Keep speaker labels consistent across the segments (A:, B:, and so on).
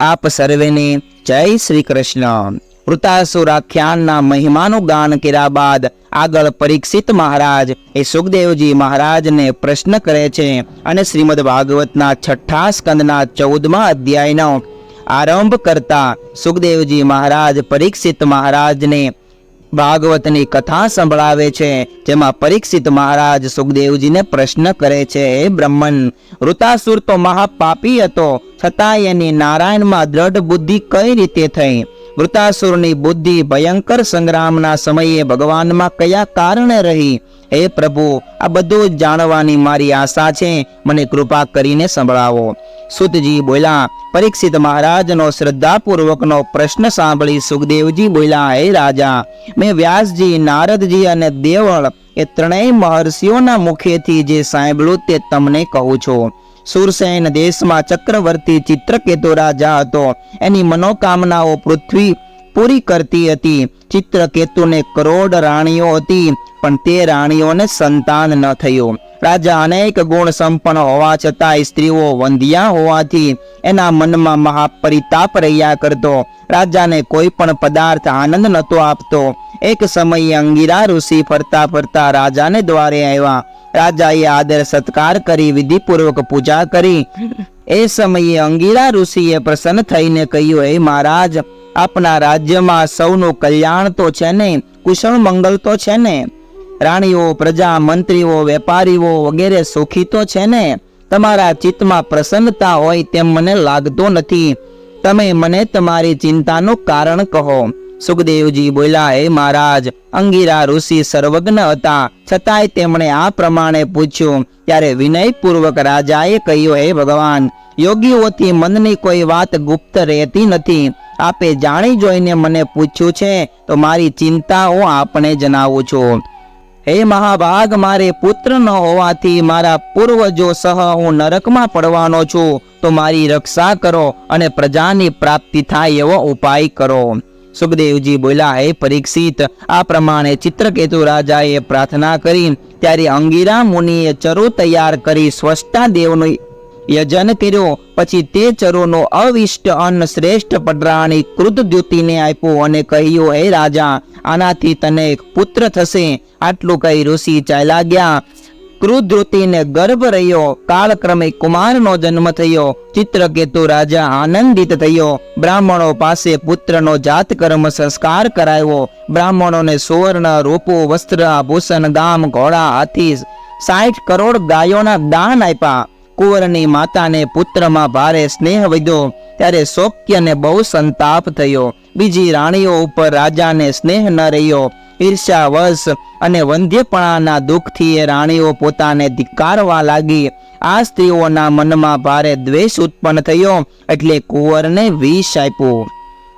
A: આપ સર્વેને જય શ્રી કૃષ્ણ. વૃતાસુર આખ્યાનના મહિમાનું ગાન કર્યા બાદ આગળ પરીક્ષિત મહારાજ એ સુખદેવજી મહારાજને પ્રશ્ન કરે છે અને શ્રીમદ ભાગવતના છઠ્ઠા સ્કંદના ચૌદમા અધ્યાયનો આરંભ કરતા સુખદેવજી મહારાજ પરીક્ષિત મહારાજને ભાગવતની કથા સંભળાવે છે, જેમાં પરીક્ષિત મહારાજ સુખદેવજીને પ્રશ્ન કરે છે, હે બ્રહ્મન, વૃતાસુર તો મહાપાપી હતો છતાં એની નારાયણમાં દ્રઢ બુદ્ધિ કઈ રીતે થઈ? વૃતાસુરની બુદ્ધિ ભયંકર સંગ્રામના સમયે ભગવાનમાં કયા કારણે રહી? હે પ્રભુ, આ બધું જ જાણવાની મારી આશા છે. મને કૃપા કરીને સંભળાવો. સુતજી બોલ્યા, પરીક્ષિત મહારાજનો શ્રદ્ધાપૂર્વકનો પ્રશ્ન સાંભળી સુખદેવજી બોલ્યા, હે રાજા, મેં વ્યાસજી, નારદજી અને દેવળ એ ત્રણેય મહર્ષિઓના મુખેથી જે સાંભળ્યું તે તમને કહું છું. સુરસેન દેશમાં ચક્રવર્તી ચિત્રકેતુ રાજા હતો. એની મનોકામનાઓ પૃથ્વી પૂરી કરતી હતી. ચિત્રકેતુને કરોડ રાણીઓ હતી, પણ તે રાણીઓને સંતાન ન થયું. રાજા અનેક ગુણ સંપન્ન હોવા છતાં સ્ત્રીઓ વંધ્યા હોવાથી એના મનમાં મહાપરિતાપ રહ્યા કરતો. રાજાને કોઈ પણ પદાર્થ આનંદ નહોતો આપતો. એક સમયે અંગીરા ઋષિ ફરતા ફરતા રાજાને દ્વારે આવ્યા. રાજાએ આદર સત્કાર કરી, વિધિપૂર્વક પૂજા કરી. એ સમયે અંગીરા ઋષિએ પ્રસન્ન થઈને કહ્યું, હે મહારાજ, આપના રાજ્યમાં સૌનું કલ્યાણ તો છે ને? કુશળ મંગલ તો છે ને? રાણીઓ, પ્રજા, મંત્રીઓ, વેપારીઓ વગેરે સુખી તો છે ને? તમારા ચિત્તમાં પ્રસન્નતા હોય તેમ મને લાગતો નથી. તમે મને તમારી ચિંતાનું કારણ કહો. સુખદેવજી બોલ્યા હે મહારાજ, અંગીરા ઋષિ સર્વજ્ઞ હતા. છતાંય તેમણે આ પ્રમાણે પૂછ્યું, ત્યારે વિનયપૂર્વક રાજાએ કહ્યું, હે ભગવાન, યોગીઓથી મનની કોઈ વાત ગુપ્ત રહેતી નથી. આપે જાણી જોઈને મને પૂછ્યું છે, તો મારી ચિંતા હું આપણે જણાવું છું. હે મહાભાગ, મારે પુત્ર ન હોવાથી મારા પૂર્વજો સહ હું નરકમાં પડવાનો છું. તો મારી રક્ષા કરો અને પ્રજાની પ્રાપ્તિ થાય એવો ઉપાય કરો. સુખદેવજી બોલ્યા, હે પરીક્ષિત, આ પ્રમાણે ચિત્રકેતુ રાજાએ પ્રાર્થના કરી, ત્યારે અંગીરા મુનિએ ચરો તૈયાર કરી સ્વષ્ટા દેવનું યજન કર્યો. પછી તે ચરોનો અવિષ્ટ અન્ન શ્રેષ્ઠ પડરાણી કૃતદ્યુતિને આપ્યું અને કહ્યું, હે રાજા, આનાથી તને પુત્ર થશે. આટલું કહી ઋષિ ચાલ્યા ગયા. કૃદ્રુતિને ગર્ભ રહ્યો, કાળક્રમે કુમારનો જન્મ થયો, ચિત્રકેતુ રાજા આનંદિત થયો. બ્રાહ્મણો પાસે પુત્રનો જાત કર્મ સંસ્કાર કરાયો. બ્રાહ્મણોને સુવર્ણ રૂપો, વસ્ત્ર, આભૂષણ ગામ ઘોડા, હાથી, સાઠ કરોડ ગાયોના દાન આપ્યા. કુંવરની માતાને પુત્રમાં ભારે સ્નેહ વધ્યો. ત્યારે સૌક્યને બહુ સંતાપ થયો. બીજી રાણીઓ ઉપર રાજાને સ્નેહ ન રહ્યો. ઈર્ષ્યાવશ અને વંધ્યપણાના દુઃખથી એ રાણીઓ પોતાને ધિક્કારવા લાગી. આ સ્ત્રીઓના મનમાં ભારે દ્વેષ ઉત્પન્ન થયો એટલે કુંવરને વિષ આપ્યું.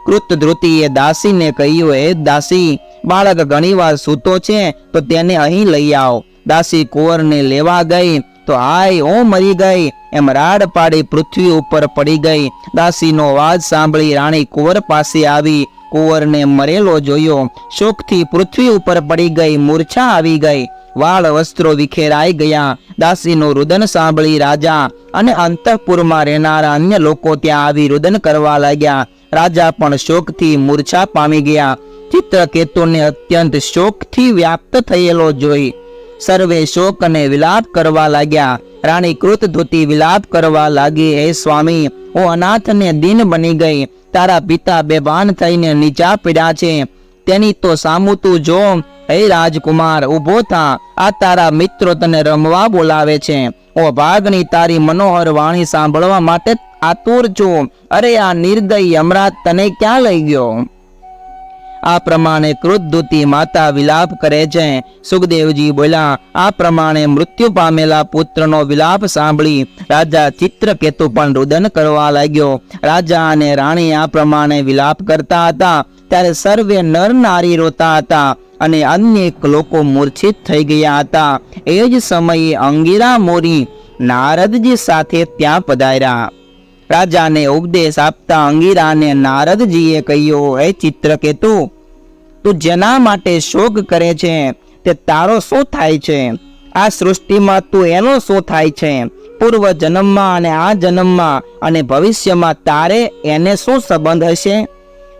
A: કૃત ધ્રુતિએ દાસીને કહ્યું, હે દાસી, બાળક ઘણીવાર સૂતો છે તો તેને અહીં લઈ આવ. દાસી કુંવરને લેવા ગઈ. તો આય ઓ મરી ગઈ. એમ રાડ પાડી પૃથ્વી ઉપર પડી ગઈ. દાસીનો અવાજ સાંભળી રાણી કુંવર પાસે આવી. કુંવરને મરેલો જોયો. શોકથી પૃથ્વી ઉપર પડી ગઈ. મૂર્છા આવી ગઈ. વાળ વસ્ત્રો વિખેરાઈ ગયા. દાસીનું રુદન સાંભળી રાજા અને અંતઃપુરમાં રહેનારા અન્ય લોકો ત્યાં આવી રુદન કરવા લાગ્યા. રાજા પણ શોકથી મૂર્છા પામી ગયા. ચિત્રકેતુને અત્યંત શોકથી વ્યાપ્ત થયેલો જોઈ. સર્વે શોક અને વિલાપ કરવા લાગ્યા. રાણી કૃત ધોતી વિલાપ કરવા લાગી, હે સ્વામી, હું અનાથ ને દિન બની ગઈ. તારા પિતા બેભાન થઈને નીચા પડ્યા છે. તેની તો સામું તું જો. હે રાજકુમાર, ઊભો થા. આ તારા મિત્રો તને રમવા બોલાવે છે. ઓ ભાગની તારી મનોહર વાણી સાંભળવા માટે આતુર છું. અરે, આ નિર્દય યમરાજ તને ક્યાં લઈ ગયો? આ પ્રમાણે ક્રુદ્ધુતી માતા વિલાપ કરે છે. સુખદેવજી બોલ્યા, આ પ્રમાણે મૃત્યુ પામેલા પુત્રનો વિલાપ સાંભળી રાજા ચિત્રકેતુ પણ રુદન કરવા લાગ્યો. રાજા અને રાણી આ પ્રમાણે વિલાપ કરતા હતા. ત્યારે સર્વે નર નારી રોતા હતા અને અનેક લોકો મૂર્છિત થઈ ગયા હતા. એ જ સમયે અંગીરા મોરી નારદજી સાથે ત્યાં પધાર્યા. રાજાને ઉપદેશ આપતા અંગીરાને નારદજીએ કહ્યું, હે ચિત્રકેતુ, તું જેના માટે શોક કરે છે, તે તારો શું થાય છે? આ સૃષ્ટિમાં તું એનો શું થાય છે? પૂર્વ જન્મમાં અને આ જન્મમાં અને ભવિષ્યમાં તારે એને શું સંબંધ હશે?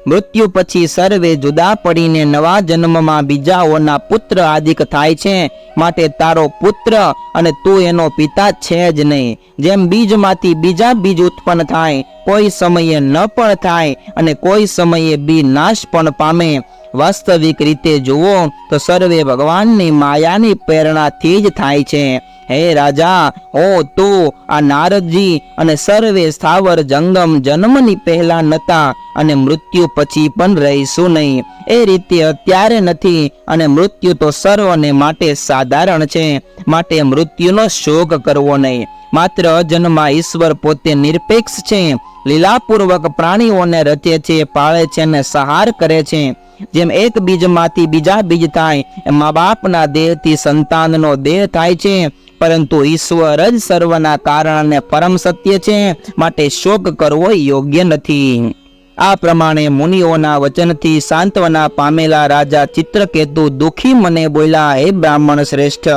A: મૃત્યુ પછી સર્વે જુદા પડીને નવા જન્મમાં બીજાઓના પુત્ર આદિક થાય છે. માટે તારો પુત્ર અને તું એનો પિતા છે જ નહીં. જેમ બીજમાંથી બીજા બીજ ઉત્પન્ન થાય, કોઈ સમયે ન પણ થાય અને કોઈ સમયે બી નાશ પણ પામે. વાસ્તવિક રીતે જુઓ તો સર્વે ભગવાનની માયાની પ્રેરણાથી જ થાય છે. હે રાજા, ઓ તું, આ નારદજી અને સર્વે સ્થાવર જંગમ જન્મની પહેલા નતા અને મૃત્યુ પછી પણ રહીશું નહીં. એ રીતે અત્યારે નથી અને મૃત્યુ તો સર્વને માટે સાધારણ છે. માટે મૃત્યુનો શોક કરવો નહીં. માત્ર જન્મમાં ઈશ્વર પોતે નિરપેક્ષ છે. લીલાપૂર્વક પ્રાણીઓને રચે છે, પાળે છે અને સહાર કરે છે. જેમ એક બીજમાંથી બીજા બીજ થાય મા બાપના દેહથી સંતાનનો દેહ થાય છે. પરંતુ ઈશ્વર જ સર્વના કારણ અને પરમ સત્ય છે, માટે શોક કરવો યોગ્ય નથી. આ પ્રમાણે મુનિઓના વચનથી સાંત્વના પામેલા રાજા ચિત્રકેતુ દુઃખી મને બોલ્યા, હે બ્રાહ્મણ શ્રેષ્ઠ,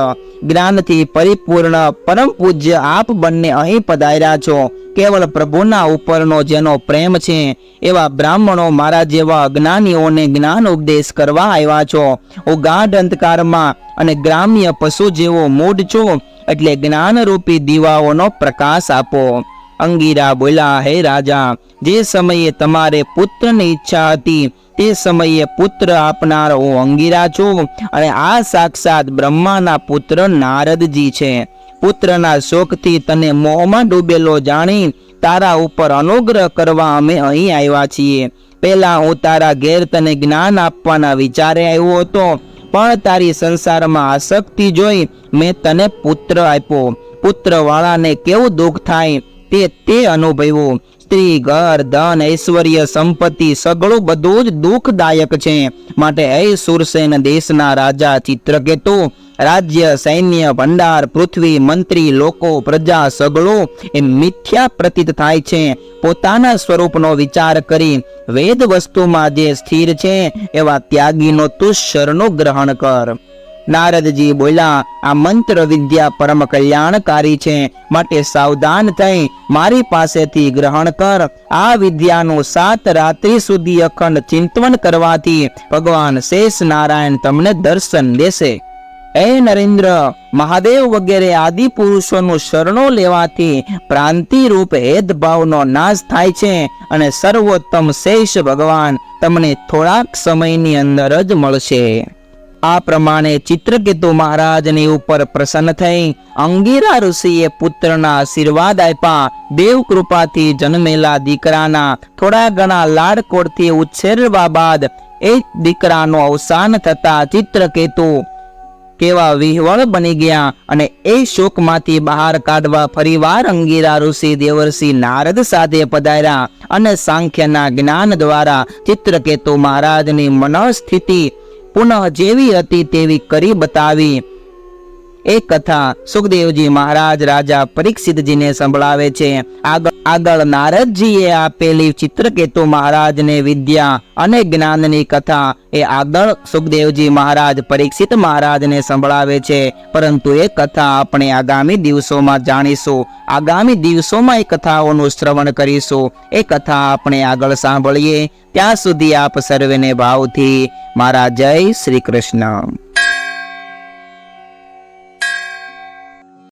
A: જ્ઞાનથી પરિપૂર્ણ પરમ પૂજ્ય આપ બંને અહીં પધાર્યા છો. કેવળ પ્રભુના ઉપરનો જેનો પ્રેમ છે, એવા બ્રાહ્મણો મારા જેવા અજ્ઞાનીઓને જ્ઞાન ઉપદેશ કરવા આવ્યા છો. હું ગાઢ અંધકારમાં અને ગ્રામ્ય પશુ જેવો મૂઢ છું, એટલે જ્ઞાનરૂપી દીવાઓનો પ્રકાશ આપો. અંગીરા બોલ્યા, હે રાજા, જે સમયે તમારે પુત્રની ઈચ્છા હતી, તે સમયે પુત્ર આપનાર હું અંગીરા છું અને આ સાક્ષાત બ્રહ્માના પુત્ર નારદજી છે. પુત્રના શોકથી તને મોહમાં ડૂબેલો જાણી, તારા ઉપર અનુગ્રહ કરવા અમે અહીં આવ્યા છીએ. પહેલા હું તારા ઘેર તને જ્ઞાન આપવાના વિચારે આવ્યો હતો, પણ તારી સંસારમાં આસક્તિ જોઈ મેં તને પુત્ર આપ્યો. પુત્ર વાળાને કેવું દુઃખ થાય તે તે અનુભવ્યું. સ્ત્રી ઘર ધન, ઐશ્વર્ય, સંપત્તિ સગળું બધું જ દુઃખદાયક છે. માટે એ સુરસેન દેશના રાજા ચિત્રકેતુ, રાજ્ય, સૈન્ય, ભંડાર, પૃથ્વી, મંત્રી, લોકો, પ્રજા સગળો એ મિથ્યા પ્રતીત થાય છે. પોતાના સ્વરૂપનો વિચાર કરી વેદ વસ્તુમાં જે સ્થિર છે એવા ત્યાગીનો તું શરણો ગ્રહણ કર. નારદજી બોલ્યા, આ મંત્ર વિદ્યા પરમ કલ્યાણકારી છે. માટે સાવધાન થઈ મારી પાસેથી ગ્રહણ કર. આ વિદ્યાનું સાત રાત્રિ સુધી અખંડ ચિંતવન કરવાથી ભગવાન શેષ નારાયણ તમને દર્શન દેશે. એ નરેન્દ્ર, મહાદેવ વગેરે આદિ પુરુષોનું શરણો લેવાથી પ્રાંતિ રૂપ ભેદભાવનો નાશ થાય છે અને સર્વોત્તમ શેષ ભગવાન તમને થોડાક સમયની અંદર જ મળશે. આ પ્રમાણે ચિત્રકેતુ મહારાજની ઉપર પ્રસન્ન થઈ અંગીરા ઋષિએ પુત્રના આશીર્વાદ આપ્યા. દેવ કૃપાથી જન્મેલા દીકરાના થોડા ઘણા લાડકોડથી ઉછેરવા બાદ એ દીકરાનો અવસાન થતા ચિત્રકેતુ કેવા વિહવળ બની ગયા અને એ શોકમાંથી બહાર કાઢવા ફરીવાર અંગીરા ઋષિ દેવર્ષિ નારદ સાથે પધાર્યા અને સાંખ્યના જ્ઞાન દ્વારા ચિત્રકેતુ મહારાજની મનસ્થિતિ પુનઃ જેવી હતી તેવી કરી બતાવી. એ કથા સુખદેવજી મહારાજ રાજા પરીક્ષિતજીને સંભળાવે છે. આગળ આગળ નારદજીએ આપેલી ચિત્રકેતુ મહારાજને વિદ્યા અને જ્ઞાનની કથા એ આગળ સુખદેવજી મહારાજ પરીક્ષિત મહારાજને સંભળાવે છે. પરંતુ એ કથા આપણે આગામી દિવસોમાં જાણીશું. આગામી દિવસોમાં એ કથાઓનું શ્રવણ કરીશું. એ કથા આપણે આગળ સાંભળીએ. ત્યાં સુધી આપ સર્વેને ભાવથી મારા જય શ્રી કૃષ્ણ.